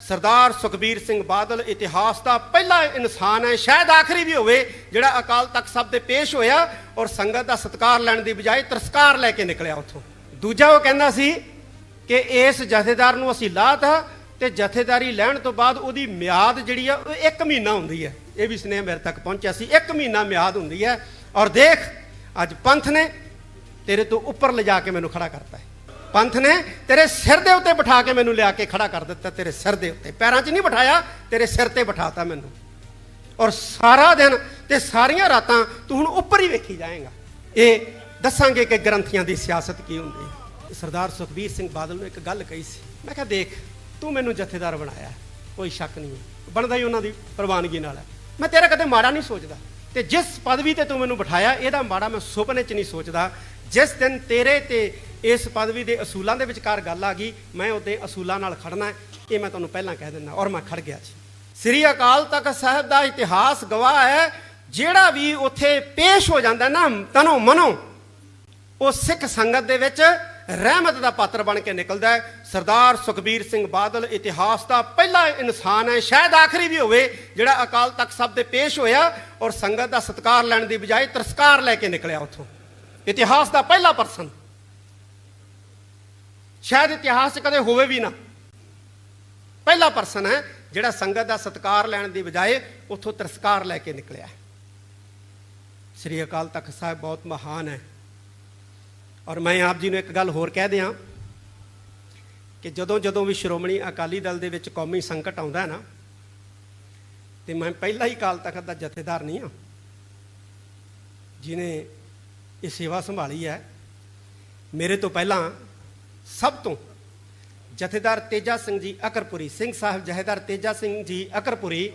ਸਰਦਾਰ ਸੁਖਬੀਰ ਸਿੰਘ ਬਾਦਲ ਇਤਿਹਾਸ ਦਾ ਪਹਿਲਾ ਇਨਸਾਨ ਹੈ। ਸ਼ਾਇਦ ਆਖਰੀ ਵੀ ਹੋਵੇ, ਜਿਹੜਾ ਅਕਾਲ ਤਖਤ ਸਾਹਿਬ ਦੇ ਪੇਸ਼ ਹੋਇਆ ਔਰ ਸੰਗਤ ਦਾ ਸਤਿਕਾਰ ਲੈਣ ਦੀ ਬਜਾਏ ਤਰਸਕਾਰ ਲੈ ਕੇ ਨਿਕਲਿਆ ਉੱਥੋਂ। ਦੂਜਾ ਉਹ ਕਹਿੰਦਾ ਸੀ ਕਿ ਇਸ ਜਥੇਦਾਰ ਨੂੰ ਅਸੀਂ ਲਾਤਾ ਤੇ ਜਥੇਦਾਰੀ ਲੈਣ ਤੋਂ ਬਾਅਦ ਉਹਦੀ ਮਿਆਦ ਜਿਹੜੀ ਆ, ਉਹ 1 ਮਹੀਨਾ ਹੁੰਦੀ ਹੈ। ਇਹ ਵੀ ਸਨੇਹ ਮੇਰੇ ਤੱਕ ਪਹੁੰਚਿਆ ਸੀ। 1 ਮਹੀਨਾ ਮਿਆਦ ਹੁੰਦੀ ਹੈ। ਔਰ ਦੇਖ, ਅੱਜ ਪੰਥ ਨੇ ਤੇਰੇ ਤੋਂ ਉੱਪਰ ਲਿਜਾ ਕੇ ਮੈਨੂੰ ਖੜਾ ਕਰਤਾ ਹੈ। ਪੰਥ ਨੇ ਤੇਰੇ ਸਿਰ ਦੇ ਉੱਤੇ ਬਿਠਾ ਕੇ ਮੈਨੂੰ ਲਿਆ ਕੇ ਖੜਾ ਕਰ ਦਿੱਤਾ ਤੇਰੇ ਸਿਰ ਦੇ ਉੱਤੇ। ਪੈਰਾਂ 'ਚ ਨਹੀਂ ਬਿਠਾਇਆ, ਤੇਰੇ ਸਿਰ ਤੇ ਬਿਠਾਤਾ ਮੈਨੂੰ। ਔਰ ਸਾਰਾ ਦਿਨ ਤੇ ਸਾਰੀਆਂ ਰਾਤਾਂ ਤੂੰ ਹੁਣ ਉੱਪਰ ਹੀ ਵੇਖੀ ਜਾਏਗਾ। ਇਹ ਦੱਸਾਂਗੇ ਕਿ ਗ੍ਰੰਥੀਆਂ ਦੀ ਸਿਆਸਤ ਕੀ ਹੁੰਦੀ ਹੈ। ਸਰਦਾਰ ਸੁਖਬੀਰ ਸਿੰਘ ਬਾਦਲ ਨੂੰ ਇੱਕ ਗੱਲ ਕਹੀ ਸੀ। ਮੈਂ ਕਿਹਾ, ਦੇਖ, ਤੂੰ ਮੈਨੂੰ ਜਥੇਦਾਰ ਬਣਾਇਆ, ਕੋਈ ਸ਼ੱਕ ਨਹੀਂ ਹੈ। ਬਣਦਾ ਹੀ ਉਹਨਾਂ ਦੀ ਪ੍ਰਵਾਨਗੀ ਨਾਲ ਹੈ। ਮੈਂ ਤੇਰਾ ਕਦੇ ਮਾੜਾ ਨਹੀਂ ਸੋਚਦਾ। ਤੇ ਜਿਸ ਪਦਵੀ ਤੇ ਤੂੰ ਮੈਨੂੰ ਬਿਠਾਇਆ, ਇਹਦਾ ਮਾੜਾ ਮੈਂ ਸੁਪਨੇ 'ਚ ਨਹੀਂ ਸੋਚਦਾ। ਜਿਸ ਦਿਨ ਤੇਰੇ ਤੇ ਇਸ ਪਦਵੀ ਦੇ ਅਸੂਲਾਂ ਦੇ ਵਿਚਕਾਰ ਗੱਲ ਆ ਗਈ, ਮੈਂ ਉਹਦੇ ਅਸੂਲਾਂ ਨਾਲ ਖੜਨਾ ਇਹ ਮੈਂ ਤੁਹਾਨੂੰ ਪਹਿਲਾਂ ਕਹਿ ਦਿੰਦਾ ਔਰ ਮੈਂ ਖੜ ਗਿਆ ਜੀ। ਸ੍ਰੀ ਅਕਾਲ ਤਖਤ ਸਾਹਿਬ ਦਾ ਇਤਿਹਾਸ ਗਵਾਹ ਹੈ, ਜਿਹੜਾ ਵੀ ਉੱਥੇ ਪੇਸ਼ ਹੋ ਜਾਂਦਾ ਨਾ, ਤਨੋ ਮਨੋ, ਉਹ ਸਿੱਖ ਸੰਗਤ ਦੇ ਵਿੱਚ ਰਹਿਮਤ ਦਾ ਪਾਤਰ ਬਣ ਕੇ ਨਿਕਲਦਾ ਹੈ। ਸਰਦਾਰ ਸੁਖਬੀਰ ਸਿੰਘ ਬਾਦਲ ਇਤਿਹਾਸ ਦਾ ਪਹਿਲਾ ਇਨਸਾਨ ਹੈ, ਸ਼ਾਇਦ ਆਖਰੀ ਵੀ ਹੋਵੇ, ਜਿਹੜਾ ਅਕਾਲ ਤਖਤ ਸਾਹਿਬ ਦੇ ਪੇਸ਼ ਹੋਇਆ ਔਰ ਸੰਗਤ ਦਾ ਸਤਿਕਾਰ ਲੈਣ ਦੀ ਬਜਾਏ ਤਰਸਕਾਰ ਲੈ ਕੇ ਨਿਕਲਿਆ ਉੱਥੋਂ। ਇਤਿਹਾਸ ਦਾ ਪਹਿਲਾ ਪਰਸਨ। ਸ਼ਾਇਦ ਇਤਿਹਾਸ 'ਚ ਕਦੇ ਹੋਵੇ ਵੀ ਨਾ। ਪਹਿਲਾ ਪਰਸਨ ਹੈ, ਜਿਹੜਾ ਸੰਗਤ ਦਾ ਸਤਿਕਾਰ ਲੈਣ ਦੀ ਬਜਾਏ ਉੱਥੋਂ ਤਰਸਕਾਰ ਲੈ ਕੇ ਨਿਕਲਿਆ ਸ੍ਰੀ ਅਕਾਲ ਤਖਤ ਸਾਹਿਬ ਬਹੁਤ ਮਹਾਨ ਹੈ। ਔਰ ਮੈਂ ਆਪ ਜੀ ਨੂੰ ਇੱਕ ਗੱਲ ਹੋਰ ਕਹਿ ਦਿਆਂ ਕਿ ਜਦੋਂ ਜਦੋਂ ਵੀ ਸ਼੍ਰੋਮਣੀ ਅਕਾਲੀ ਦਲ ਦੇ ਵਿੱਚ ਕੌਮੀ ਸੰਕਟ ਆਉਂਦਾ ਹੈ ਨਾ, ਤੇ ਮੈਂ ਪਹਿਲਾ ਹੀ ਅਕਾਲ ਤਖਤ ਦਾ ਜਥੇਦਾਰ ਨਹੀਂ ਹਾਂ ਜਿਨੇ ਇਹ ਸੇਵਾ ਸੰਭਾਲੀ ਹੈ। ਮੇਰੇ ਤੋਂ ਪਹਿਲਾਂ ਸਭ ਤੋਂ ਜਥੇਦਾਰ ਤੇਜਾ ਸਿੰਘ ਜੀ ਅਕਰਪੁਰੀ, ਸਿੰਘ ਸਾਹਿਬ ਜਥੇਦਾਰ ਤੇਜਾ ਸਿੰਘ ਜੀ ਅਕਰਪੁਰੀ,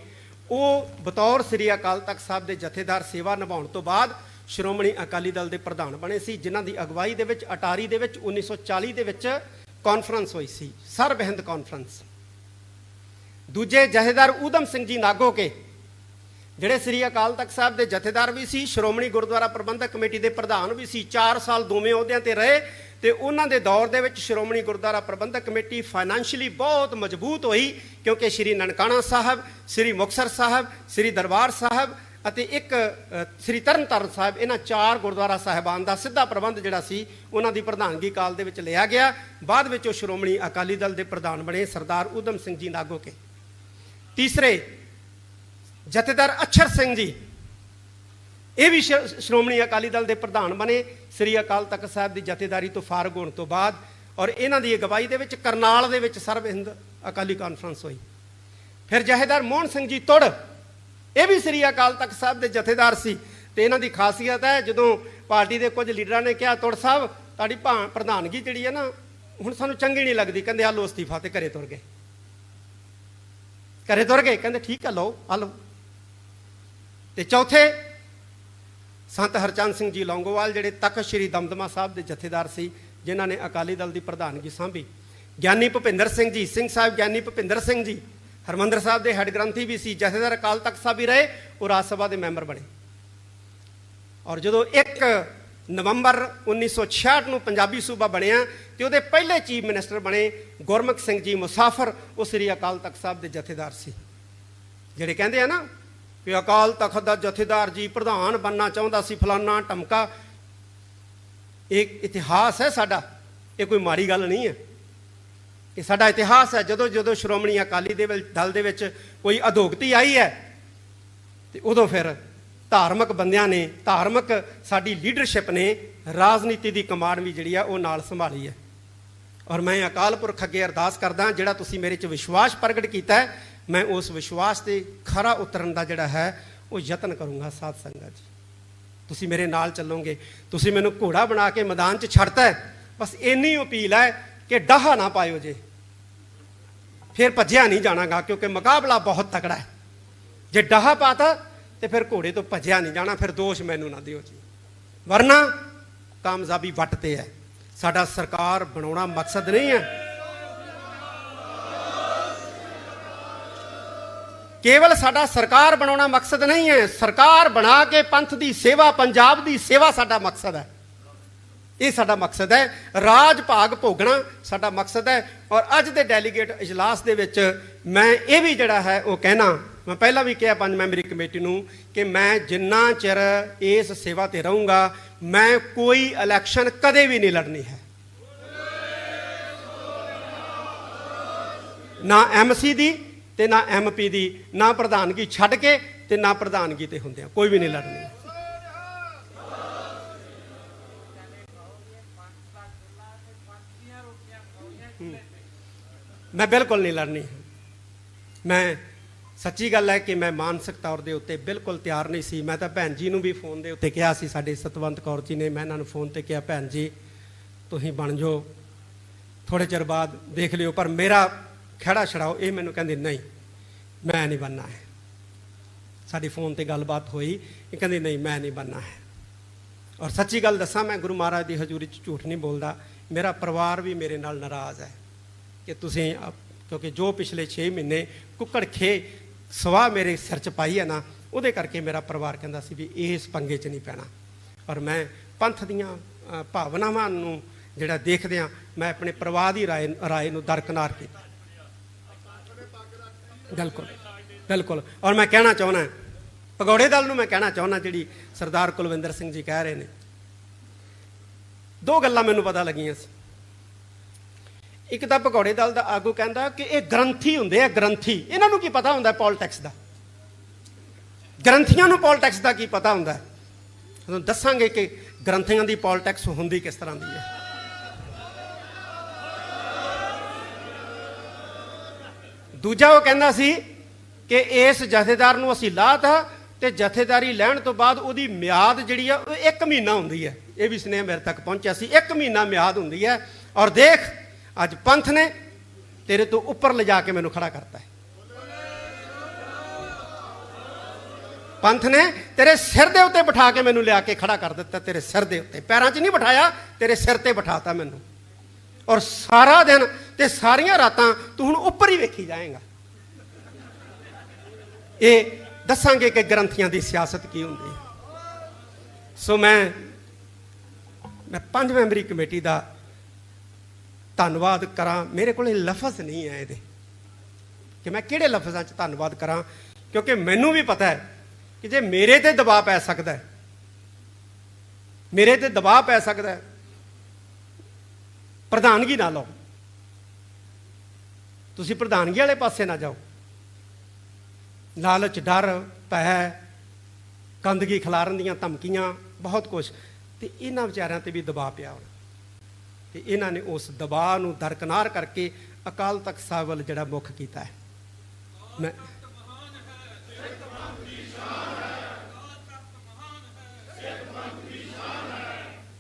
ਉਹ ਬਤੌਰ ਸ੍ਰੀ ਅਕਾਲ ਤਖਤ ਸਾਹਿਬ ਦੇ ਜਥੇਦਾਰ ਸੇਵਾ ਨਿਭਾਉਣ ਤੋਂ ਬਾਅਦ ਸ਼੍ਰੋਮਣੀ ਅਕਾਲੀ ਦਲ ਦੇ ਪ੍ਰਧਾਨ ਬਣੇ ਸੀ, ਜਿਨ੍ਹਾਂ ਦੀ ਅਗਵਾਈ ਦੇ ਵਿੱਚ, ਅਟਾਰੀ ਦੇ ਵਿੱਚ 1940 ਦੇ ਵਿੱਚ ਕਾਨਫਰੰਸ ਹੋਈ ਸੀ, ਸਰਬਹਿੰਦ ਕਾਨਫਰੰਸ ਦੂਜੇ ਜਥੇਦਾਰ ਊਧਮ ਸਿੰਘ ਜੀ ਨਾਗੋ ਕੇ, ਜਿਹੜੇ ਸ੍ਰੀ ਅਕਾਲ ਤਖਤ ਸਾਹਿਬ ਦੇ ਜਥੇਦਾਰ ਵੀ ਸੀ, ਸ਼੍ਰੋਮਣੀ ਗੁਰਦੁਆਰਾ ਪ੍ਰਬੰਧਕ ਕਮੇਟੀ ਦੇ ਪ੍ਰਧਾਨ ਵੀ ਸੀ 4 ਸਾਲ ਦੋਵੇਂ ਅਹੁਦਿਆਂ ਤੇ ਰਹੇ ਤੇ ਉਹਨਾਂ ਦੇ ਦੌਰ ਦੇ ਵਿੱਚ ਸ਼੍ਰੋਮਣੀ ਗੁਰਦੁਆਰਾ ਪ੍ਰਬੰਧਕ ਕਮੇਟੀ ਫਾਈਨੈਂਸ਼ੀਅਲੀ ਬਹੁਤ ਮਜ਼ਬੂਤ ਹੋਈ ਕਿਉਂਕਿ ਸ੍ਰੀ ਨਨਕਾਣਾ ਸਾਹਿਬ ਸ੍ਰੀ ਮੁਕਤਸਰ ਸਾਹਿਬ ਸ੍ਰੀ ਦਰਬਾਰ ਸਾਹਿਬ ਅਤੇ ਇੱਕ ਅ, ਸ੍ਰੀ ਤਰਨਤਾਰਨ ਸਾਹਿਬ ਇਹਨਾਂ ਚਾਰ ਗੁਰਦੁਆਰਾ ਸਾਹਿਬਾਨ ਦਾ ਸਿੱਧਾ ਪ੍ਰਬੰਧ ਜਿਹੜਾ ਸੀ ਉਹਨਾਂ ਦੀ ਪ੍ਰਧਾਨਗੀ ਕਾਲ ਦੇ ਵਿੱਚ ਲਿਆ ਗਿਆ। ਬਾਅਦ ਵਿੱਚ ਉਹ ਸ਼੍ਰੋਮਣੀ ਅਕਾਲੀ ਦਲ ਦੇ ਪ੍ਰਧਾਨ ਬਣੇ ਸਰਦਾਰ ਊਧਮ ਸਿੰਘ ਜੀ ਨਾਗੋ ਕੇ ਤੀਸਰੇ ਜਥੇਦਾਰ ਅਛਰ ਸਿੰਘ ਜੀ ਇਹ ਵੀ ਸ਼੍ਰੋਮਣੀ ਅਕਾਲੀ ਦਲ ਦੇ ਪ੍ਰਧਾਨ ਬਣੇ ਸ੍ਰੀ ਅਕਾਲ ਤਖਤ ਸਾਹਿਬ ਦੀ ਜਥੇਦਾਰੀ ਤੋਂ ਫਾਰਗ ਹੋਣ ਤੋਂ ਬਾਅਦ ਔਰ ਇਹਨਾਂ ਦੀ ਅਗਵਾਈ ਦੇ ਵਿੱਚ ਕਰਨਾਲ ਦੇ ਵਿੱਚ ਸਰਬ ਹਿੰਦ ਅਕਾਲੀ ਕਾਨਫਰੰਸ ਹੋਈ। ਫਿਰ ਜਥੇਦਾਰ ਮੋਹਨ ਸਿੰਘ ਜੀ ਤੁੜ, ਇਹ ਵੀ ਸ੍ਰੀ ਅਕਾਲ ਤਖਤ ਸਾਹਿਬ ਦੇ ਜਥੇਦਾਰ ਸੀ ਤੇ ਇਹਨਾਂ ਦੀ ਖਾਸੀਅਤ ਹੈ ਜਦੋਂ ਪਾਰਟੀ ਦੇ ਕੁਝ ਲੀਡਰਾਂ ਨੇ ਕਿਹਾ, ਤੁੜ ਸਾਹਿਬ, ਤੁਹਾਡੀ ਭਾ- ਪ੍ਰਧਾਨਗੀ ਜਿਹੜੀ ਹੈ ਨਾ, ਹੁਣ ਸਾਨੂੰ ਚੰਗੀ ਨਹੀਂ ਲੱਗਦੀ। ਕਹਿੰਦੇ ਆ ਲੋ ਅਸਤੀਫਾ ਤੇ ਘਰੇ ਤੁਰ ਗਏ। ਘਰੇ ਤੁਰ ਗਏ, ਕਹਿੰਦੇ, ਠੀਕ ਹੈ ਲਓ ਆ ਲਓ। ਤੇ ਚੌਥੇ ਸੰਤ ਹਰਚੰਦ ਸਿੰਘ ਜੀ ਲੌਂਗੋਵਾਲ, ਜਿਹੜੇ ਤਖਤ ਸ੍ਰੀ ਦਮਦਮਾ ਸਾਹਿਬ ਦੇ ਜਥੇਦਾਰ ਸੀ, ਜਿਨ੍ਹਾਂ ਨੇ ਅਕਾਲੀ ਦਲ ਦੀ ਪ੍ਰਧਾਨਗੀ ਸੰਭੀ। ਗਿਆਨੀ ਭੁਪਿੰਦਰ ਸਿੰਘ ਜੀ, ਸਿੰਘ ਸਾਹਿਬ ਗਿਆਨੀ ਭੁਪਿੰਦਰ ਸਿੰਘ ਜੀ, ਹਰਮੰਦਰ ਸਾਹਿਬ ਦੇ ਹੈੱਡ ਗ੍ਰੰਥੀ ਵੀ ਸੀ, ਜਥੇਦਾਰ ਅਕਾਲ ਤਖਤ ਸਾਹਿਬ ਵੀ ਰਹੇ, ਉਹ ਰਾਜ ਸਭਾ ਦੇ ਮੈਂਬਰ ਬਣੇ। ਔਰ ਜਦੋਂ 1 ਨਵੰਬਰ 1966 ਨੂੰ ਪੰਜਾਬੀ ਸੂਬਾ ਬਣਿਆ, ਤੇ ਉਹਦੇ ਪਹਿਲੇ ਚੀਫ ਮਿਨਿਸਟਰ ਬਣੇ ਗੁਰਮੁਖ ਸਿੰਘ ਜੀ ਮੁਸਾਫਰ, ਉਹ ਸ੍ਰੀ ਅਕਾਲ ਤਖਤ ਸਾਹਿਬ ਦੇ ਜਥੇਦਾਰ ਸੀ। ਜਿਹੜੇ ਕਹਿੰਦੇ ਆ ਨਾ ਕਿ ਅਕਾਲ ਤਖਤ ਦਾ ਜਥੇਦਾਰ ਜੀ ਪ੍ਰਧਾਨ ਬੰਨਾ ਚਾਹੁੰਦਾ ਸੀ, ਫਲਾਨਾ ਟਮਕਾ। ਇਹ ਇਤਿਹਾਸ ਹੈ ਸਾਡਾ, ਇਹ ਕੋਈ ਮਾੜੀ ਗੱਲ ਨਹੀਂ ਹੈ। ਇਹ ਸਾਡਾ ਇਤਿਹਾਸ ਹੈ, ਜਦੋਂ ਜਦੋਂ ਸ਼੍ਰੋਮਣੀ ਅਕਾਲੀ ਦੇ ਦਲ ਦੇ ਵਿੱਚ ਕੋਈ ਅਧੋਗਤੀ ਆਈ ਹੈ, ਤੇ ਉਦੋਂ ਫਿਰ ਧਾਰਮਿਕ ਬੰਦਿਆਂ ਨੇ, ਧਾਰਮਿਕ ਸਾਡੀ ਲੀਡਰਸ਼ਿਪ ਨੇ ਰਾਜਨੀਤੀ ਦੀ ਕਮਾਨ ਵੀ ਜਿਹੜੀ ਆ, ਉਹ ਨਾਲ ਸੰਭਾਲੀ ਹੈ। ਔਰ ਮੈਂ ਅਕਾਲ ਪੁਰਖ ਅੱਗੇ ਅਰਦਾਸ ਕਰਦਾ, ਜਿਹੜਾ ਤੁਸੀਂ ਮੇਰੇ 'ਚ ਵਿਸ਼ਵਾਸ ਪ੍ਰਗਟ ਕੀਤਾ ਹੈ ਮੈਂ ਉਸ ਵਿਸ਼ਵਾਸ ਤੇ ਖਰਾ ਉਤਰਨ ਦਾ ਜਿਹੜਾ ਹੈ, ਉਹ ਯਤਨ ਕਰੂੰਗਾ ਸਾਧ ਸੰਗਤ ਜੀ। ਤੁਸੀਂ ਮੇਰੇ ਨਾਲ ਚੱਲੋਗੇ, ਤੁਸੀਂ ਮੈਨੂੰ ਘੋੜਾ ਬਣਾ ਕੇ ਮੈਦਾਨ 'ਚ ਛੱਡਤਾ ਬਸ ਇੰਨੀ ਅਪੀਲ ਹੈ ਕਿ ਡਾਹਾ ਨਾ ਪਾਇਓ ਜੇ। ਫਿਰ ਭੱਜਿਆ ਨਹੀਂ ਜਾਣਾਗਾ, ਕਿਉਂਕਿ ਮੁਕਾਬਲਾ ਬਹੁਤ ਤਕੜਾ ਹੈ। ਜੇ ਡਾਹਾ ਪਾਤਾ, ਤੇ ਫਿਰ ਘੋੜੇ ਤੋਂ ਭੱਜਿਆ ਨਹੀਂ ਜਾਣਾ, ਫਿਰ ਦੋਸ਼ ਮੈਨੂੰ ਨਾ ਦਿਓ ਜੀ। ਵਰਨਾ ਕਾਮਯਾਬੀ ਵੱਟ ਤੇ ਹੈ। ਸਾਡਾ ਸਰਕਾਰ ਬਣਾਉਣਾ ਮਕਸਦ ਨਹੀਂ ਹੈ। ਕੇਵਲ ਸਾਡਾ ਸਰਕਾਰ ਬਣਾਉਣਾ ਮਕਸਦ ਨਹੀਂ ਹੈ। ਸਰਕਾਰ ਬਣਾ ਕੇ ਪੰਥ ਦੀ ਸੇਵਾ, ਪੰਜਾਬ ਦੀ ਸੇਵਾ ਸਾਡਾ ਮਕਸਦ ਹੈ। ਇਹ ਸਾਡਾ ਮਕਸਦ ਹੈ। ਰਾਜ ਭਾਗ ਭੋਗਣਾ ਸਾਡਾ ਮਕਸਦ ਹੈ। ਔਰ ਅੱਜ ਦੇ ਡੈਲੀਗੇਟ ਇਜਲਾਸ ਦੇ ਵਿੱਚ ਮੈਂ ਇਹ ਵੀ ਜਿਹੜਾ ਹੈ ਉਹ ਕਹਿਣਾ, ਮੈਂ ਪਹਿਲਾਂ ਵੀ ਕਿਹਾ ਪੰਜ ਮੈਂਬਰੀ ਕਮੇਟੀ ਨੂੰ ਕਿ ਮੈਂ ਜਿੰਨਾ ਚਿਰ ਇਸ ਸੇਵਾ ਤੇ ਰਹੂੰਗਾ, ਮੈਂ ਕੋਈ ਇਲੈਕਸ਼ਨ ਕਦੇ ਵੀ ਨਹੀਂ ਲੜਨੀ ਹੈ। ਨਾ ਐਮਸੀ ਦੀ ਤੇ ਨਾ ਐਮਪੀ ਦੀ, ਨਾ ਪ੍ਰਧਾਨਗੀ ਛੱਡ ਕੇ ਤੇ ਨਾ ਪ੍ਰਧਾਨਗੀ ਤੇ ਹੁੰਦੇ ਆ। ਕੋਈ ਵੀ ਨਹੀਂ ਲੜਨੀ। ਮੈਂ ਬਿਲਕੁਲ ਨਹੀਂ ਲੜਨੀ। ਮੈਂ, ਸੱਚੀ ਗੱਲ ਹੈ ਕਿ ਮੈਂ ਮਾਨਸਿਕ ਤੌਰ ਦੇ ਉੱਤੇ ਬਿਲਕੁਲ ਤਿਆਰ ਨਹੀਂ ਸੀ। ਮੈਂ ਤਾਂ ਭੈਣ ਜੀ ਨੂੰ ਵੀ ਫੋਨ ਦੇ ਉੱਤੇ ਕਿਹਾ ਸੀ, ਸਾਡੇ ਸਤਵੰਤ ਕੌਰ ਜੀ ਨੇ, ਮੈਂ ਇਹਨਾਂ ਨੂੰ ਫੋਨ ਤੇ ਕਿਹਾ, ਭੈਣ ਜੀ, ਤੁਸੀਂ ਬਣ ਜਾਓ। ਥੋੜੇ ਚਿਰ ਬਾਅਦ ਦੇਖ ਲਿਓ। ਪਰ ਮੇਰਾ ਖੜਾ ਛੜਾਓ, ਇਹ ਮੈਨੂੰ ਕਹਿੰਦੇ, ਨਹੀਂ, ਮੈਂ ਨਹੀਂ ਬਣਨਾ ਹੈ। ਸਾਡੀ ਫੋਨ ਤੇ ਗੱਲਬਾਤ ਹੋਈ, ਇਹ ਕਹਿੰਦੇ, ਨਹੀਂ, ਮੈਂ ਨਹੀਂ ਬੰਨਾ ਹੈ। ਔਰ ਸੱਚੀ ਗੱਲ ਦੱਸਾਂ, ਮੈਂ ਗੁਰੂ ਮਹਾਰਾਜ ਦੀ ਹਜ਼ੂਰੀ 'ਚ ਝੂਠ ਨਹੀਂ ਬੋਲਦਾ। ਮੇਰਾ ਪਰਿਵਾਰ ਵੀ ਮੇਰੇ ਨਾਲ ਨਾਰਾਜ਼ ਹੈ ਕਿ ਤੁਸੀਂ ਕਿਉਂਕਿ ਜੋ ਪਿਛਲੇ 6 ਮਹੀਨੇ ਕੁੱਕੜ ਖੇ ਸਵਾਹ ਮੇਰੇ ਸਿਰ 'ਚ ਪਾਈ ਹੈ ਨਾ, ਉਹਦੇ ਕਰਕੇ ਮੇਰਾ ਪਰਿਵਾਰ ਕਹਿੰਦਾ ਸੀ ਵੀ ਇਸ ਪੰਗੇ 'ਚ ਨਹੀਂ ਪੈਣਾ। ਔਰ ਮੈਂ ਪੰਥ ਦੀਆਂ ਭਾਵਨਾਵਾਂ ਨੂੰ ਜਿਹੜਾ ਦੇਖਦਿਆਂ ਮੈਂ ਆਪਣੇ ਪਰਿਵਾਰ ਦੀ ਰਾਏ ਰਾਏ ਨੂੰ ਦਰਕਨਾਰ ਕੀਤਾ। ਬਿਲਕੁਲ ਬਿਲਕੁਲ। ਔਰ ਮੈਂ ਕਹਿਣਾ ਚਾਹੁੰਦਾ ਪਗੌੜੇ ਦਲ ਨੂੰ ਮੈਂ ਕਹਿਣਾ ਚਾਹੁੰਦਾ ਜਿਹੜੀ ਸਰਦਾਰ ਕੁਲਵਿੰਦਰ ਸਿੰਘ ਜੀ ਕਹਿ ਰਹੇ ਨੇ। ਦੋ ਗੱਲਾਂ ਮੈਨੂੰ ਪਤਾ ਲੱਗੀਆਂ ਸੀ। ਇੱਕ ਤਾਂ ਪਕੌੜੇ ਦਲ ਦਾ ਆਗੂ ਕਹਿੰਦਾ ਕਿ ਇਹ ਗ੍ਰੰਥੀ ਹੁੰਦੇ ਆ, ਗ੍ਰੰਥੀ। ਇਹਨਾਂ ਨੂੰ ਕੀ ਪਤਾ ਹੁੰਦਾ ਪੋਲਿਟਿਕਸ ਦਾ? ਗ੍ਰੰਥੀਆਂ ਨੂੰ ਪੋਲਿਟਿਕਸ ਦਾ ਕੀ ਪਤਾ ਹੁੰਦਾ ਤੁਹਾਨੂੰ ਦੱਸਾਂਗੇ ਕਿ ਗ੍ਰੰਥੀਆਂ ਦੀ ਪੋਲਿਟਿਕਸ ਹੁੰਦੀ ਕਿਸ ਤਰ੍ਹਾਂ ਦੀ ਹੈ। ਦੂਜਾ ਉਹ ਕਹਿੰਦਾ ਸੀ ਕਿ ਇਸ ਜਥੇਦਾਰ ਨੂੰ ਅਸੀਂ ਲਾਤਾ ਤੇ ਜਥੇਦਾਰੀ ਲੈਣ ਤੋਂ ਬਾਅਦ ਉਹਦੀ ਮਿਆਦ ਜਿਹੜੀ ਆ, ਉਹ 1 ਮਹੀਨਾ ਹੁੰਦੀ ਹੈ। ਇਹ ਵੀ ਸਨੇਹ ਮੇਰੇ ਤੱਕ ਪਹੁੰਚਿਆ ਸੀ। 1 ਮਹੀਨਾ ਮਿਆਦ ਹੁੰਦੀ ਹੈ। ਔਰ ਦੇਖ, ਅੱਜ ਪੰਥ ਨੇ ਤੇਰੇ ਤੋਂ ਉੱਪਰ ਲਿਜਾ ਕੇ ਮੈਨੂੰ ਖੜਾ ਕਰਤਾ ਹੈ। ਪੰਥ ਨੇ ਤੇਰੇ ਸਿਰ ਦੇ ਉੱਤੇ ਬਿਠਾ ਕੇ ਮੈਨੂੰ ਲਿਆ ਕੇ ਖੜਾ ਕਰ ਦਿੱਤਾ। ਤੇਰੇ ਸਿਰ ਦੇ ਉੱਤੇ। ਪੈਰਾਂ 'ਚ ਨਹੀਂ ਬਿਠਾਇਆ, ਤੇਰੇ ਸਿਰ ਤੇ ਬਿਠਾਤਾ ਮੈਨੂੰ। ਔਰ ਸਾਰਾ ਦਿਨ ਤੇ ਸਾਰੀਆਂ ਰਾਤਾਂ ਤੂੰ ਹੁਣ ਉੱਪਰ ਹੀ ਵੇਖੀ ਜਾਏਗਾ। ਇਹ ਦੱਸਾਂਗੇ ਕਿ ਗ੍ਰੰਥੀਆਂ ਦੀ ਸਿਆਸਤ ਕੀ ਹੁੰਦੀ ਹੈ। ਸੋ ਮੈਂ ਮੈਂ ਪੰਜ ਮੈਂਬਰੀ ਕਮੇਟੀ ਦਾ ਧੰਨਵਾਦ ਕਰਾਂ। ਮੇਰੇ ਕੋਲ ਇਹ ਲਫ਼ਜ਼ ਨਹੀਂ ਹੈ ਇਹਦੇ। ਕਿ ਮੈਂ ਕਿਹੜੇ ਲਫ਼ਜ਼ਾਂ 'ਚ ਧੰਨਵਾਦ ਕਰਾਂ, ਕਿਉਂਕਿ ਮੈਨੂੰ ਵੀ ਪਤਾ ਹੈ ਕਿ ਜੇ ਮੇਰੇ ਤੇ ਦਬਾਅ ਪੈ ਸਕਦਾ ਹੈ, ਮੇਰੇ ਤੇ ਦਬਾਅ ਪੈ ਸਕਦਾ ਹੈ ਪ੍ਰਧਾਨਗੀ ਨਾ ਲਓ। ਤੁਸੀਂ ਪ੍ਰਧਾਨਗੀ ਵਾਲੇ ਪਾਸੇ ਨਾ ਜਾਓ। ਲਾਲਚ, ਡਰ, ਭੈ, ਗੰਦਗੀ ਖਿਲਾਰਨ ਦੀਆਂ ਧਮਕੀਆਂ, ਬਹੁਤ ਕੁਝ ਤੇ ਇਹਨਾਂ ਵਿਚਾਰਿਆਂ ਤੇ ਵੀ ਦਬਾਅ ਪਿਆ ਹੋਣਾ। ਤੇ ਇਹਨਾਂ ਨੇ ਉਸ ਦਬਾਅ ਨੂੰ ਦਰਕਨਾਰ ਕਰਕੇ ਅਕਾਲ ਤਖਤ ਸਾਹਿਬ ਵੱਲ ਜਿਹੜਾ ਮੁੱਖ ਕੀਤਾ ਹੈ। ਮੈਂ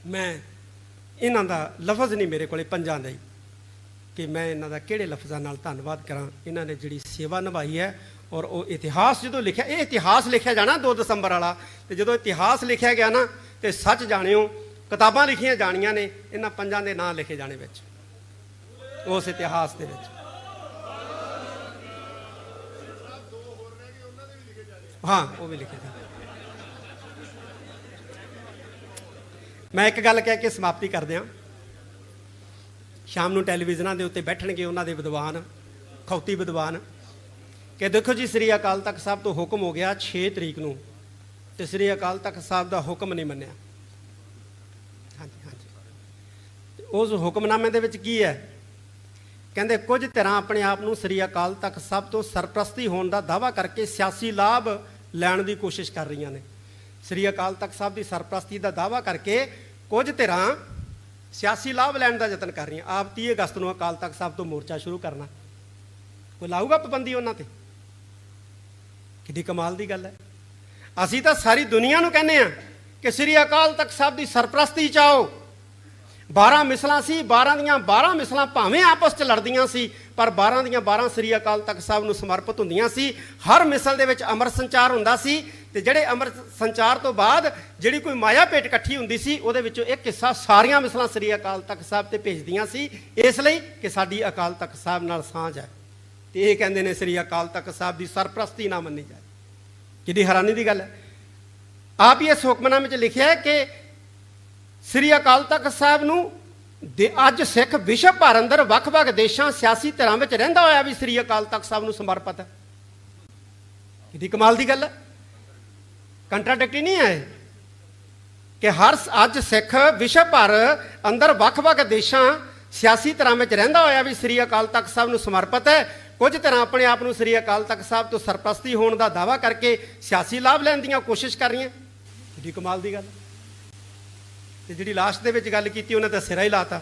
ਮੈਂ ਇਹਨਾਂ ਦਾ ਲਫ਼ਜ਼ ਨਹੀਂ ਮੇਰੇ ਕੋਲੇ, ਪੰਜਾਂ ਦਾ ਹੀ। ਕਿ ਮੈਂ ਇਹਨਾਂ ਦਾ ਕਿਹੜੇ ਲਫ਼ਜ਼ਾਂ ਨਾਲ ਧੰਨਵਾਦ ਕਰਾਂ? ਇਹਨਾਂ ਨੇ ਜਿਹੜੀ ਸੇਵਾ ਨਿਭਾਈ ਹੈ ਔਰ ਉਹ ਇਤਿਹਾਸ ਜਦੋਂ ਲਿਖਿਆ, ਇਹ ਇਤਿਹਾਸ ਲਿਖਿਆ ਜਾਣਾ 2 ਦਸੰਬਰ ਵਾਲਾ। ਤੇ ਜਦੋਂ ਇਤਿਹਾਸ ਲਿਖਿਆ ਗਿਆ ਨਾ, ਤੇ ਸੱਚ ਜਾਣਿਓ, ਕਿਤਾਬਾਂ ਲਿਖੀਆਂ ਜਾਣੀਆਂ ਨੇ, ਇਹਨਾਂ ਪੰਜਾਂ ਦੇ ਨਾਂ ਲਿਖੇ ਜਾਣੇ ਵਿੱਚ। ਉਸ ਇਤਿਹਾਸ ਦੇ ਵਿੱਚ। ਹਾਂ, ਉਹ ਵੀ ਲਿਖੇ ਜਾਣੇ। ਮੈਂ ਇੱਕ ਗੱਲ ਕਹਿ ਕੇ ਸਮਾਪਤੀ ਕਰਦੇ ਹਾਂ। ਸ਼ਾਮ ਨੂੰ ਟੈਲੀਵਿਜ਼ਨਾਂ ਦੇ ਉੱਤੇ ਬੈਠਣਗੇ ਉਹਨਾਂ ਦੇ ਵਿਦਵਾਨ, ਖੌਤੀ ਵਿਦਵਾਨ। ਕਿ ਦੇਖੋ ਜੀ, ਸ੍ਰੀ ਅਕਾਲ ਤਖਤ ਸਾਹਿਬ ਤੋਂ ਹੁਕਮ ਹੋ ਗਿਆ 6 ਤਰੀਕ ਨੂੰ ਤੇ ਸ੍ਰੀ ਅਕਾਲ ਤਖਤ ਸਾਹਿਬ ਦਾ ਹੁਕਮ ਨਹੀਂ ਮੰਨਿਆ। ਹਾਂਜੀ ਹਾਂਜੀ। ਉਸ ਹੁਕਮਨਾਮੇ ਦੇ ਵਿੱਚ ਕੀ ਹੈ? ਕਹਿੰਦੇ, ਕੁਝ ਤਰ੍ਹਾਂ ਆਪਣੇ ਆਪ ਨੂੰ ਸ੍ਰੀ ਅਕਾਲ ਤਖਤ ਸਾਹਿਬ ਤੋਂ ਸਰਪ੍ਰਸਤੀ ਹੋਣ ਦਾ ਦਾਵਾ ਕਰਕੇ ਸਿਆਸੀ ਲਾਭ ਲੈਣ ਦੀ ਕੋਸ਼ਿਸ਼ ਕਰ ਰਹੀਆਂ ਨੇ। ਸ੍ਰੀ ਅਕਾਲ ਤਖਤ ਸਾਹਿਬ ਦੀ ਸਰਪ੍ਰਸਤੀ ਦਾ ਦਾਵਾ ਕਰਕੇ ਕੁਝ ਧਿਰਾਂ ਸਿਆਸੀ ਲਾਭ ਲੈਣ ਦਾ ਯਤਨ ਕਰ ਰਹੀਆਂ। ਆਪ 30 ਅਗਸਤ ਨੂੰ ਅਕਾਲ ਤਖਤ ਸਾਹਿਬ ਤੋਂ ਮੋਰਚਾ ਸ਼ੁਰੂ ਕਰਨਾ। ਕੋਈ ਲਾਊਗਾ ਪਾਬੰਦੀ ਉਹਨਾਂ ਤੇ? ਕਿੱਡੀ ਕਮਾਲ ਦੀ ਗੱਲ ਹੈ। ਅਸੀਂ ਤਾਂ ਸਾਰੀ ਦੁਨੀਆ ਨੂੰ ਕਹਿੰਦੇ ਆ ਕਿ ਸ੍ਰੀ ਅਕਾਲ ਤਖਤ ਸਾਹਿਬ ਦੀ ਸਰਪ੍ਰਸਤੀ ਚਾਓ 12 ਮਿਸਲਾਂ ਸੀ 12 ਦੀਆਂ 12 ਮਿਸਲਾਂ ਭਾਵੇਂ ਆਪਸ 'ਚ ਲੜਦੀਆਂ ਸੀ ਪਰ 12 ਦੀਆਂ 12 ਸ੍ਰੀ ਅਕਾਲ ਤਖਤ ਸਾਹਿਬ ਨੂੰ ਸਮਰਪਿਤ ਹੁੰਦੀਆਂ ਸੀ। ਹਰ ਮਿਸਲ ਦੇ ਵਿੱਚ ਅੰਮ੍ਰਿਤ ਸੰਚਾਰ ਹੁੰਦਾ ਸੀ ਤੇ ਜਿਹੜੇ ਅੰਮ੍ਰਿਤ ਸੰਚਾਰ ਤੋਂ ਬਾਅਦ ਜਿਹੜੀ ਕੋਈ ਮਾਇਆ ਭੇਟ ਇਕੱਠੀ ਹੁੰਦੀ ਸੀ, ਉਹਦੇ ਵਿੱਚੋਂ ਇੱਕ ਹਿੱਸਾ ਸਾਰੀਆਂ ਮਿਸਲਾਂ ਸ੍ਰੀ ਅਕਾਲ ਤਖਤ ਸਾਹਿਬ ਤੇ ਭੇਜਦੀਆਂ ਸੀ। ਇਸ ਲਈ ਕਿ ਸਾਡੀ ਅਕਾਲ ਤਖਤ ਸਾਹਿਬ ਨਾਲ ਸਾਂਝ ਹੈ। ਤੇ ਇਹ ਕਹਿੰਦੇ ਨੇ ਸ੍ਰੀ ਅਕਾਲ ਤਖਤ ਸਾਹਿਬ ਦੀ ਸਰਪ੍ਰਸਤੀ ਨਾ ਮੰਨੀ ਜਾਏ। ਕਿੰਨੀ ਹੈਰਾਨੀ ਦੀ ਗੱਲ ਹੈ। ਆਪ ਹੀ ਇਸ ਹੁਕਮਨਾਮੇ ਵਿੱਚ ਲਿਖਿਆ ਹੈ ਕਿ ਸ੍ਰੀ ਅਕਾਲ ਤਖਤ ਸਾਹਿਬ ਨੂੰ ਦੇ ਅੱਜ ਸਿੱਖ ਵਿਸ਼ਵ ਭਰ ਅੰਦਰ ਵੱਖ-ਵੱਖ ਦੇਸ਼ਾਂ, ਸਿਆਸੀ ਧਿਰਾਂ ਵਿੱਚ ਰਹਿੰਦਾ ਹੋਇਆ ਵੀ ਸ੍ਰੀ ਅਕਾਲ ਤਖਤ ਸਾਹਿਬ ਨੂੰ ਸਮਰਪਿਤ ਹੈ। ਕਿੰਨੀ ਕਮਾਲ ਦੀ ਗੱਲ ਹੈ। ਕੰਟਰਾਡਿਕਟ ਨਹੀਂ ਹੈ ਕਿ ਹਰ ਅੱਜ ਸਿੱਖ ਵਿਸ਼ਵ ਭਰ ਅੰਦਰ ਵੱਖ-ਵੱਖ ਦੇਸ਼ਾਂ, ਸਿਆਸੀ ਧਿਰਾਂ ਵਿੱਚ ਰਹਿੰਦਾ ਹੋਇਆ ਵੀ ਸ੍ਰੀ ਅਕਾਲ ਤਖਤ ਸਾਹਿਬ ਨੂੰ ਸਮਰਪਿਤ ਹੈ। ਕੁਝ ਤਰ੍ਹਾਂ ਆਪਣੇ ਆਪ ਨੂੰ ਸ੍ਰੀ ਅਕਾਲ ਤਖਤ ਸਾਹਿਬ ਤੋਂ ਸਰਪ੍ਰਸਤੀ ਹੋਣ ਦਾ ਦਾਵਾ ਕਰਕੇ ਸਿਆਸੀ ਲਾਭ ਲੈਣ ਦੀਆਂ ਕੋਸ਼ਿਸ਼ ਕਰ ਰਹੀਆਂ। ਕਿੰਨੀ ਕਮਾਲ ਦੀ ਗੱਲ ਤੇ ਜਿਹੜੀ ਲਾਸਟ ਦੇ ਵਿੱਚ ਗੱਲ ਕੀਤੀ, ਉਹਨਾਂ ਤਾਂ ਸਿਰਾ ਹੀ ਲਾਤਾ।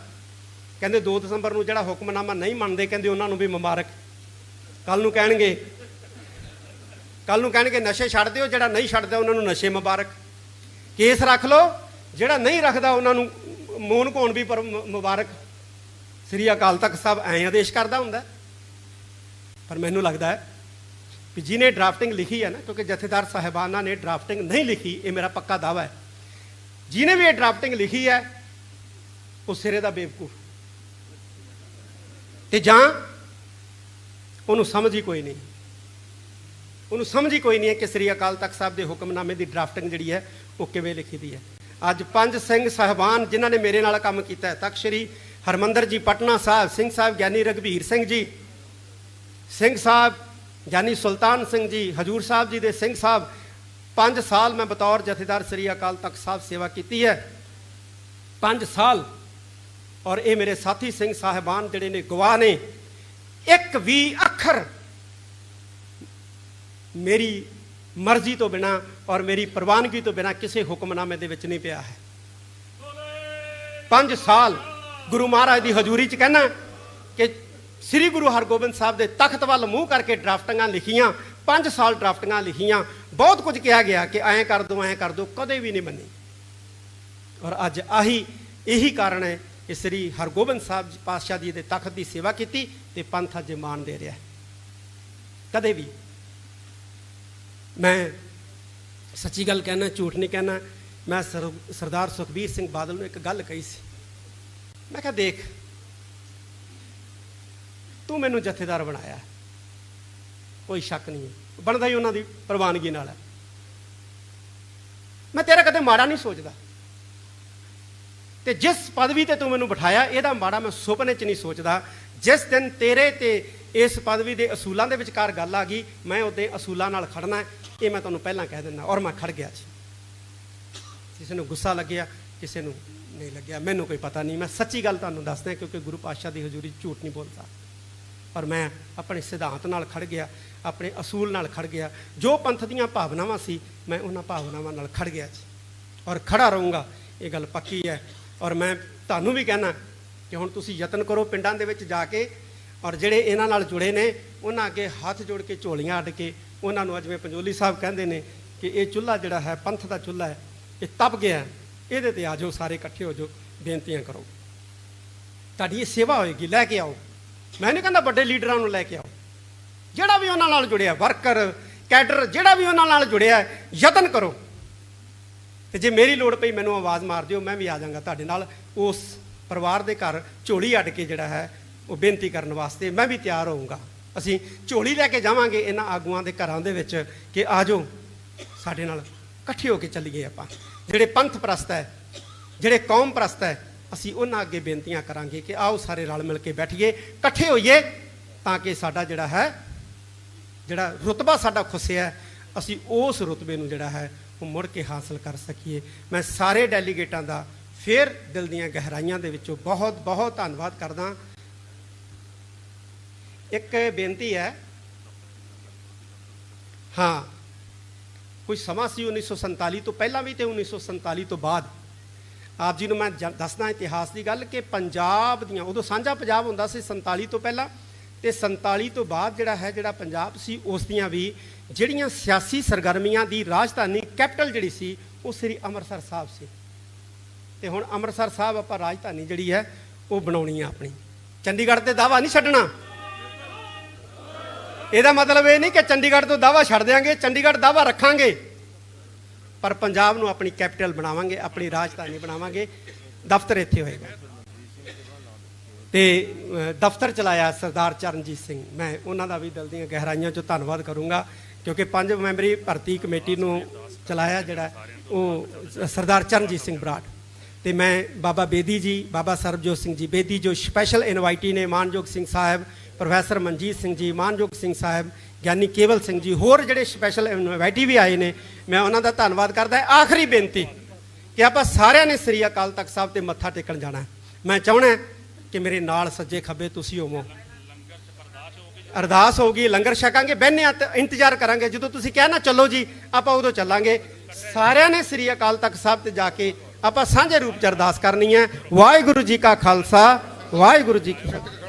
ਕਹਿੰਦੇ 2 ਦਸੰਬਰ ਨੂੰ ਜਿਹੜਾ ਹੁਕਮਨਾਮਾ ਨਹੀਂ ਮੰਨਦੇ, ਕਹਿੰਦੇ ਉਹਨਾਂ ਨੂੰ ਵੀ ਮੁਬਾਰਕ। ਕੱਲ ਨੂੰ ਕਹਿਣਗੇ, ਕੱਲ ਨੂੰ ਕਹਿਣਗੇ ਨਸ਼ੇ ਛੱਡ ਦਿਓ, ਜਿਹੜਾ ਨਹੀਂ ਛੱਡਦਾ ਉਹਨਾਂ ਨੂੰ ਨਸ਼ੇ ਮੁਬਾਰਕ। ਕੇਸ ਰੱਖ ਲਓ, ਜਿਹੜਾ ਨਹੀਂ ਰੱਖਦਾ ਉਹਨਾਂ ਨੂੰ ਮੋਹਨ ਕੋਣ ਵੀ ਪਰ ਮੁਬਾਰਕ। ਸ੍ਰੀ ਅਕਾਲ ਤਖਤ ਸਾਹਿਬ ਐਂ ਆਦੇਸ਼ ਕਰਦਾ ਹੁੰਦਾ। ਪਰ ਮੈਨੂੰ ਲੱਗਦਾ ਹੈ ਕਿ ਜਿਹਨੇ ਡਰਾਫਟਿੰਗ ਲਿਖੀ ਹੈ ਨਾ, ਕਿਉਂਕਿ ਜਥੇਦਾਰ ਸਾਹਿਬਾਨਾਂ ਨੇ ਡਰਾਫਟਿੰਗ ਨਹੀਂ ਲਿਖੀ, ਇਹ ਮੇਰਾ ਪੱਕਾ ਦਾਵਾ ਹੈ। ਜਿਹਨੇ ਵੀ ਇਹ ਡਰਾਫਟਿੰਗ ਲਿਖੀ ਹੈ, ਉਹ ਸਿਰੇ ਦਾ ਬੇਵਕੂਫ। ਤੇ ਜਾਂ ਉਹਨੂੰ ਸਮਝ ਹੀ ਕੋਈ ਨਹੀਂ। ਉਹਨੂੰ ਸਮਝ ਹੀ ਕੋਈ ਨਹੀਂ ਹੈ ਕਿ ਸ੍ਰੀ ਅਕਾਲ ਤਖਤ ਸਾਹਿਬ ਦੇ ਹੁਕਮਨਾਮੇ ਦੀ ਡਰਾਫਟਿੰਗ ਜਿਹੜੀ ਹੈ, ਉਹ ਕਿਵੇਂ ਲਿਖੀ ਦੀ ਹੈ। ਅੱਜ ਪੰਜ ਸਿੰਘ ਸਾਹਿਬਾਨ ਜਿਨ੍ਹਾਂ ਨੇ ਮੇਰੇ ਨਾਲ ਕੰਮ ਕੀਤਾ ਹੈ, ਤਖਤ ਸ੍ਰੀ ਹਰਮੰਦਰ ਜੀ, ਪਟਨਾ ਸਾਹਿਬ, ਸਿੰਘ ਸਾਹਿਬ ਗਿਆਨੀ ਰਗਵੀਰ ਸਿੰਘ ਜੀ, ਸਿੰਘ ਸਾਹਿਬ ਗਿਆਨੀ ਸੁਲਤਾਨ ਸਿੰਘ ਜੀ, ਹਜੂਰ ਸਾਹਿਬ ਜੀ ਦੇ ਸਿੰਘ ਸਾਹਿਬ 5 ਸਾਲ ਮੈਂ ਬਤੌਰ ਜਥੇਦਾਰ ਸ੍ਰੀ ਅਕਾਲ ਤਖਤ ਸਾਹਿਬ ਸੇਵਾ ਕੀਤੀ ਹੈ। 5 ਸਾਲ। ਔਰ ਇਹ ਮੇਰੇ ਸਾਥੀ ਸਿੰਘ ਸਾਹਿਬਾਨ ਜਿਹੜੇ ਨੇ, ਗਵਾਹ ਨੇ, ਇੱਕ ਵੀ ਅੱਖਰ ਮੇਰੀ ਮਰਜ਼ੀ ਤੋਂ ਬਿਨਾ ਔਰ ਮੇਰੀ ਪ੍ਰਵਾਨਗੀ ਤੋਂ ਬਿਨਾ ਕਿਸੇ ਹੁਕਮਨਾਮੇ ਦੇ ਵਿੱਚ ਨਹੀਂ ਪਿਆ ਹੈ। 5 ਸਾਲ ਗੁਰੂ ਮਹਾਰਾਜ ਦੀ ਹਜ਼ੂਰੀ 'ਚ ਕਹਿਣਾ ਕਿ ਸ੍ਰੀ ਗੁਰੂ ਹਰਗੋਬਿੰਦ ਸਾਹਿਬ ਦੇ ਤਖਤ ਵੱਲ ਮੂੰਹ ਕਰਕੇ ਡਰਾਫਟਾਂ ਲਿਖੀਆਂ 5 ਸਾਲ ਡਰਾਫਟਾਂ ਲਿਖੀਆਂ, ਬਹੁਤ ਕੁਝ ਕਿਹਾ ਗਿਆ ਕਿ ਐਂ ਕਰ ਦੋ, ਐਂ ਕਰ ਦੋ, ਕਦੇ ਵੀ ਨਹੀਂ ਮੰਨੀ। ਔਰ ਅੱਜ ਆਹੀ, ਇਹੀ ਕਾਰਨ ਹੈ ਕਿ ਸ੍ਰੀ ਹਰਗੋਬਿੰਦ ਸਾਹਿਬ ਪਾਤਸ਼ਾਹ ਜੀ ਦੇ ਤਖਤ ਦੀ ਸੇਵਾ ਕੀਤੀ ਤੇ ਪੰਥ ਅੱਜ ਮਾਣ ਦੇ ਰਿਹਾ ਕਦੇ ਵੀ। ਮੈਂ ਸੱਚੀ ਗੱਲ ਕਹਿਣਾ, ਝੂਠ ਨਹੀਂ ਕਹਿਣਾ, ਮੈਂ ਸਰ- ਸਰਦਾਰ ਸੁਖਬੀਰ ਸਿੰਘ ਬਾਦਲ ਨੂੰ ਇੱਕ ਗੱਲ ਕਹੀ ਸੀ। ਮੈਂ ਕਿਹਾ, ਦੇਖ, ਤੂੰ ਮੈਨੂੰ ਜਥੇਦਾਰ ਬਣਾਇਆ। ਕੋਈ ਸ਼ੱਕ ਨਹੀਂ ਹੈ। ਬਣਦਾ ਹੀ ਉਹਨਾਂ ਦੀ ਪ੍ਰਵਾਨਗੀ ਨਾਲ ਹੈ। ਮੈਂ ਤੇਰਾ ਕਦੇ ਮਾੜਾ ਨਹੀਂ ਸੋਚਦਾ। ਤੇ ਜਿਸ ਪਦਵੀ ਤੇ ਤੂੰ ਮੈਨੂੰ ਬਿਠਾਇਆ, ਇਹਦਾ ਮਾੜਾ ਮੈਂ ਸੁਪਨੇ 'ਚ ਨਹੀਂ ਸੋਚਦਾ। ਜਿਸ ਦਿਨ ਤੇਰੇ ਤੇ ਇਸ ਪਦਵੀ ਦੇ ਅਸੂਲਾਂ ਦੇ ਵਿਚਕਾਰ ਗੱਲ ਆ ਗਈ, ਮੈਂ ਉਹਦੇ ਅਸੂਲਾਂ ਨਾਲ ਖੜਨਾ ਇਹ ਮੈਂ ਤੁਹਾਨੂੰ ਪਹਿਲਾਂ ਕਹਿ ਦਿੰਦਾ, ਔਰ ਮੈਂ ਖੜ ਗਿਆ ਜੀ। ਕਿਸੇ ਨੂੰ ਗੁੱਸਾ ਲੱਗਿਆ, ਕਿਸੇ ਨੂੰ ਨਹੀਂ ਲੱਗਿਆ। ਮੈਨੂੰ ਕੋਈ ਪਤਾ ਨਹੀਂ, ਮੈਂ ਸੱਚੀ ਗੱਲ ਤੁਹਾਨੂੰ ਦੱਸਦਾ, ਕਿਉਂਕਿ ਗੁਰੂ ਪਾਤਸ਼ਾਹ ਦੀ ਹਜ਼ੂਰੀ ਝੂਠ ਨਹੀਂ ਬੋਲਦਾ। ਪਰ ਮੈਂ ਆਪਣੇ ਸਿਧਾਂਤ ਨਾਲ ਖੜ ਗਿਆ, ਆਪਣੇ ਅਸੂਲ ਨਾਲ ਖੜ ਗਿਆ। ਜੋ ਪੰਥ ਦੀਆਂ ਭਾਵਨਾਵਾਂ ਸੀ, ਮੈਂ ਉਹਨਾਂ ਭਾਵਨਾਵਾਂ ਨਾਲ ਖੜ ਗਿਆ ਜੀ। ਔਰ ਖੜਾ ਰਹੂੰਗਾ, ਇਹ ਗੱਲ ਪੱਕੀ ਹੈ। ਔਰ ਮੈਂ ਤੁਹਾਨੂੰ ਵੀ ਕਹਿਣਾ ਕਿ ਹੁਣ ਤੁਸੀਂ ਯਤਨ ਕਰੋ ਪਿੰਡਾਂ ਦੇ ਵਿੱਚ ਜਾ ਕੇ, ਔਰ ਜਿਹੜੇ ਇਹਨਾਂ ਨਾਲ ਜੁੜੇ ਨੇ, ਉਹਨਾਂ ਅੱਗੇ ਹੱਥ ਜੋੜ ਕੇ ਝੋਲੀਆਂ ਅੱਡ ਕੇ, ਉਹਨਾਂ ਨੂੰ ਜਿਵੇਂ ਪੰਜੋਲੀ ਸਾਹਿਬ ਕਹਿੰਦੇ ਨੇ ਕਿ ਇਹ ਚੁੱਲ੍ਹਾ ਜਿਹੜਾ ਹੈ, ਪੰਥ ਦਾ ਚੁੱਲ੍ਹਾ ਹੈ, ਇਹ ਤਪ ਗਿਆ ਇਹਦੇ ਤੇ ਆ ਜਾਓ, ਸਾਰੇ ਇਕੱਠੇ ਹੋ ਜਾਓ, ਬੇਨਤੀਆਂ ਕਰੋ। ਤੁਹਾਡੀ ਇਹ ਸੇਵਾ ਹੋਏਗੀ, ਲੈ ਕੇ ਆਓ। ਮੈਂ ਨਹੀਂ ਕਹਿੰਦਾ ਵੱਡੇ ਲੀਡਰਾਂ ਨੂੰ ਲੈ ਕੇ ਆਓ। ਜਿਹੜਾ ਵੀ ਉਹਨਾਂ ਨਾਲ ਜੁੜਿਆ, ਵਰਕਰ, ਕੈਡਰ, ਜਿਹੜਾ ਵੀ ਉਹਨਾਂ ਨਾਲ ਜੁੜਿਆ, ਯਤਨ ਕਰੋ। ਤੇ ਜੇ ਮੇਰੀ ਲੋੜ ਪਈ, ਮੈਨੂੰ ਆਵਾਜ਼ ਮਾਰ ਦਿਓ, ਮੈਂ ਵੀ ਆ ਜਾਵਾਂਗਾ ਤੁਹਾਡੇ ਨਾਲ। ਉਸ ਪਰਿਵਾਰ ਦੇ ਘਰ ਝੋਲੀ ਅੱਡ ਕੇ ਜਿਹੜਾ ਹੈ, ਉਹ ਬੇਨਤੀ ਕਰਨ ਵਾਸਤੇ ਮੈਂ ਵੀ ਤਿਆਰ ਹੋਊਂਗਾ। ਅਸੀਂ ਝੋਲੀ ਲੈ ਕੇ ਜਾਵਾਂਗੇ ਇਹਨਾਂ ਆਗੂਆਂ ਦੇ ਘਰਾਂ ਦੇ ਵਿੱਚ ਕਿ ਆ ਜਾਓ, ਸਾਡੇ ਨਾਲ ਇਕੱਠੇ ਹੋ ਕੇ ਚੱਲੀਏ ਆਪਾਂ। ਜਿਹੜੇ ਪੰਥ ਪ੍ਰਸਤ ਹੈ, ਜਿਹੜੇ ਕੌਮ ਪ੍ਰਸਤ ਹੈ ਅਸੀਂ ਉਹਨਾਂ ਅੱਗੇ ਬੇਨਤੀਆਂ ਕਰਾਂਗੇ ਕਿ ਆਓ ਸਾਰੇ ਰਲ ਮਿਲ ਕੇ ਬੈਠੀਏ, ਇਕੱਠੇ ਹੋਈਏ ਤਾਂ ਕਿ ਸਾਡਾ ਜਿਹੜਾ ਹੈ, ਜਿਹੜਾ ਰੁਤਬਾ ਸਾਡਾ ਖੁੱਸਿਆ ਅਸੀਂ ਉਸ ਰੁਤਬੇ ਨੂੰ ਜਿਹੜਾ ਹੈ ਉਹ ਮੁੜ ਕੇ ਹਾਸਲ ਕਰ ਸਕੀਏ। ਮੈਂ ਸਾਰੇ ਡੈਲੀਗੇਟਾਂ ਦਾ ਫਿਰ ਦਿਲ ਦੀਆਂ ਗਹਿਰਾਈਆਂ ਦੇ ਵਿੱਚੋਂ ਬਹੁਤ ਬਹੁਤ ਧੰਨਵਾਦ ਕਰਦਾ ਇੱਕ ਬੇਨਤੀ ਹੈ, ਹਾਂ ਕੋਈ ਸਮਾਂ ਸੀ 1947 ਤੋਂ, ਪਹਿਲਾਂ ਵੀ ਤੇ 1947 ਤੋਂ ਬਾਅਦ। ਆਪ ਜੀ ਨੂੰ ਮੈਂ ਜ- ਦੱਸਦਾ ਇਤਿਹਾਸ ਦੀ ਗੱਲ ਕਿ ਪੰਜਾਬ ਦੀਆਂ, ਉਦੋਂ ਸਾਂਝਾ ਪੰਜਾਬ ਹੁੰਦਾ ਸੀ 47 ਤੋਂ ਪਹਿਲਾਂ ਤੇ 47 ਤੋਂ ਬਾਅਦ ਜਿਹੜਾ ਹੈ, ਜਿਹੜਾ ਪੰਜਾਬ ਸੀ, ਉਸ ਦੀਆਂ ਵੀ ਜਿਹੜੀਆਂ ਸਿਆਸੀ ਸਰਗਰਮੀਆਂ ਦੀ ਰਾਜਧਾਨੀ ਕੈਪੀਟਲ ਜਿਹੜੀ ਸੀ, ਉਹ ਸ੍ਰੀ ਅੰਮ੍ਰਿਤਸਰ ਸਾਹਿਬ ਸੀ। ਤੇ ਹੁਣ ਅੰਮ੍ਰਿਤਸਰ ਸਾਹਿਬ ਆਪਾਂ ਰਾਜਧਾਨੀ ਜਿਹੜੀ ਹੈ, ਉਹ ਬਣਾਉਣੀ ਆ ਆਪਣੀ। ਚੰਡੀਗੜ੍ਹ ਤੇ ਦਾਵਾ ਨਹੀਂ ਛੱਡਣਾ। ਇਹਦਾ ਮਤਲਬ ਇਹ ਨਹੀਂ ਕਿ ਚੰਡੀਗੜ੍ਹ ਤੋਂ ਦਾਵਾ ਛੱਡ ਦਿਆਂਗੇ, ਚੰਡੀਗੜ੍ਹ ਦਾਵਾ ਰੱਖਾਂਗੇ। ਪਰ ਪੰਜਾਬ ਨੂੰ ਆਪਣੀ ਕੈਪੀਟਲ ਬਣਾਵਾਂਗੇ, ਆਪਣੀ ਰਾਜਧਾਨੀ ਬਣਾਵਾਂਗੇ। ਦਫ਼ਤਰ ਇੱਥੇ ਹੋਏਗਾ। ਤੇ ਦਫ਼ਤਰ ਚਲਾਇਆ ਸਰਦਾਰ ਚਰਨਜੀਤ ਸਿੰਘ। ਮੈਂ ਉਹਨਾਂ ਦਾ ਵੀ ਦਿਲ ਦੀਆਂ ਗਹਿਰਾਈਆਂ 'ਚੋਂ ਧੰਨਵਾਦ ਕਰੂੰਗਾ, ਕਿਉਂਕਿ ਪੰਜ ਮੈਂਬਰੀ ਭਰਤੀ ਕਮੇਟੀ ਨੂੰ ਚਲਾਇਆ ਜਿਹੜਾ, ਉਹ ਸਰਦਾਰ ਚਰਨਜੀਤ ਸਿੰਘ ਬਰਾੜ। ਤੇ ਮੈਂ ਬਾਬਾ ਬੇਦੀ ਜੀ, ਬਾਬਾ ਸਰਬਜੋਤ ਸਿੰਘ ਜੀ, ਬੇਦੀ ਜੋ ਸਪੈਸ਼ਲ ਇਨਵਾਈਟੀ ਨੇ, ਮਾਨਯੋਗ ਸਿੰਘ ਸਾਹਿਬ ਪ੍ਰੋਫੈਸਰ ਮਨਜੀਤ ਸਿੰਘ ਜੀ, ਮਾਨਯੋਗ ਸਿੰਘ ਸਾਹਿਬ, ਗਿਆਨੀ ਕੇਵਲ ਸਿੰਘ ਜੀ, ਹੋਰ ਜਿਹੜੇ ਸਪੈਸ਼ਲ ਇਨਵਾਈਟੀ ਵੀ ਆਏ ਨੇ, ਮੈਂ ਉਹਨਾਂ ਦਾ ਧੰਨਵਾਦ ਕਰਦਾ। ਆਖਰੀ ਬੇਨਤੀ ਕਿ ਆਪਾਂ ਸਾਰਿਆਂ ਨੇ ਸ੍ਰੀ ਅਕਾਲ ਤਖਤ ਸਾਹਿਬ ਤੇ ਮੱਥਾ ਟੇਕਣ ਜਾਣਾ। ਮੈਂ ਚਾਹਣਾ ਕਿ ਮੇਰੇ ਨਾਲ ਸੱਜੇ ਖੱਬੇ ਤੁਸੀਂ ਹੋਵੋ। ਅਰਦਾਸ ਹੋਗੀ ਲੰਗਰ ਛਕਾਂਗੇ, ਬਹਿਨੇ ਆ ਇੰਤਜ਼ਾਰ ਕਰਾਂਗੇ। ਜਦੋਂ ਤੁਸੀਂ ਕਹਿਣਾ ਚੱਲੋ ਜੀ, ਆਪਾਂ ਉਦੋਂ ਚੱਲਾਂਗੇ। ਸਾਰਿਆਂ ਨੇ ਸ੍ਰੀ ਅਕਾਲ ਤਖਤ ਸਾਹਿਬ ਤੇ ਜਾ ਕੇ ਆਪਾਂ ਸਾਂਝੇ ਰੂਪ ਚ ਅਰਦਾਸ ਕਰਨੀ ਹੈ। ਵਾਹਿਗੁਰੂ ਜੀ ਕਾ ਖਾਲਸਾ, ਵਾਹਿਗੁਰੂ ਜੀ ਕੀ ਫਤਿਹ।